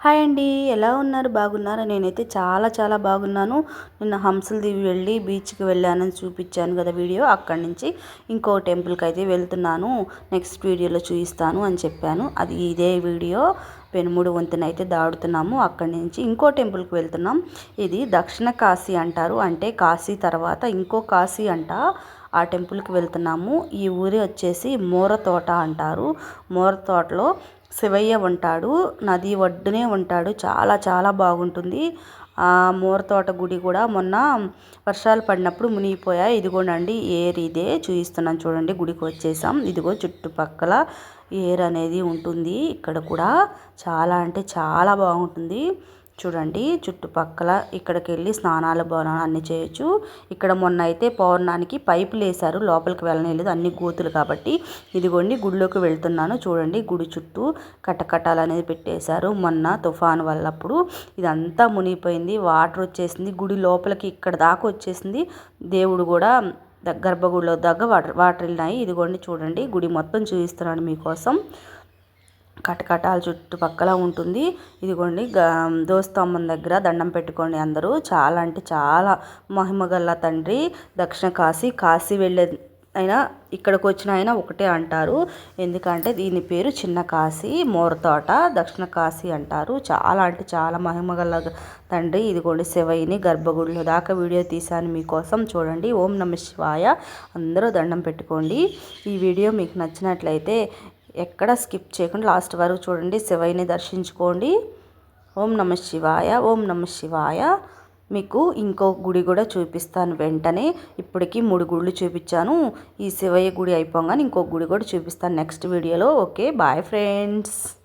Hi అండి ఎలా ఉన్నారు? బాగున్నారా? నేనైతే చాలా చాలా బాగున్నాను. నిన్న హంసలు వెళ్ళి బీచ్కి వెళ్ళానని చూపించాను కదా వీడియో. అక్కడి నుంచి ఇంకో టెంపుల్కి అయితే వెళ్తున్నాను. నెక్స్ట్ వీడియోలో చూపిస్తాను అని చెప్పాను. అది ఇదే వీడియో. పెనుముడు వంతెన అయితే దాడుతున్నాము అక్కడి నుంచి ఇంకో టెంపుల్కి వెళ్తున్నాం. ఇది దక్షిణ కాశీ అంటారు. అంటే కాశీ తర్వాత ఇంకో కాశీ అంట. ఆ టెంపుల్కి వెళ్తున్నాము. ఈ ఊరి వచ్చేసి మోర తోట అంటారు. మోర తోటలో శివయ్య ఉంటాడు నది ఒడ్డునే ఉంటాడు. చాలా చాలా బాగుంటుంది. ఆ మోరతోట గుడి కూడా మొన్న వర్షాలు పడినప్పుడు మునిగిపోయాయి ఇదిగోనండి ఏర్ ఇదే చూపిస్తున్నాను చూడండి. గుడికి వచ్చేసాం. ఇదిగో చుట్టుపక్కల ఏర్ అనేది ఉంటుంది. ఇక్కడ కూడా చాలా అంటే చాలా బాగుంటుంది. చూడండి. చుట్టుపక్కల ఇక్కడికి వెళ్ళి స్నానాలు బోనాలు అన్నీ చేయొచ్చు. ఇక్కడ మొన్న అయితే పౌర్ణానికి పైపులు వేశారు లోపలికి వెళ్ళలేదు అన్ని గోతులు కాబట్టి ఇదిగోండి గుడిలోకి వెళ్తున్నాను. చూడండి గుడి చుట్టూ కటకటాలు అనేది పెట్టేశారు. మొన్న తుఫాను వల్లప్పుడు ఇదంతా మునిగిపోయింది. వాటర్ వచ్చేసింది. గుడి లోపలికి ఇక్కడ దాకా వచ్చేసింది. దేవుడు కూడా గర్భగుడిలో దగ్గర వాటర్ వాటర్ వెళ్ళినాయి. ఇదిగోండి చూడండి. గుడి మొత్తం చూపిస్తున్నాను మీకోసం. కటకటాల చుట్టుపక్కల ఉంటుంది. ఇదిగోండి దోస్తమ్మం దగ్గర దండం పెట్టుకోండి అందరూ. చాలా అంటే చాలా మహిమగల్ల తండ్రి దక్షిణ కాశీ. కాశీ వెళ్ళే అయినా ఇక్కడికి వచ్చిన ఆయన ఒకటే అంటారు. ఎందుకంటే దీని పేరు చిన్న కాశీ మోరతోట దక్షిణ కాశీ అంటారు. చాలా అంటే చాలా మహిమగల తండ్రి. ఇదిగోండి శివయ్యని గర్భగుడిలో దాకా వీడియో తీశాను మీకోసం. చూడండి ఓం నమ శివాయ. అందరూ దండం పెట్టుకోండి. ఈ వీడియో మీకు నచ్చినట్లయితే ఎక్కడ స్కిప్ చేయకుండా లాస్ట్ వరకు చూడండి. శివయ్యని దర్శించుకోండి. ఓం నమ శివాయ ఓం నమ శివాయ. మీకు ఇంకో గుడి కూడా చూపిస్తాను వెంటనే. ఇప్పటికి మూడు గుళ్ళు చూపించాను. ఈ శివయ్య గుడి అయిపోగానే ఇంకో గుడి కూడా చూపిస్తాను నెక్స్ట్ వీడియోలో. Okay bye friends.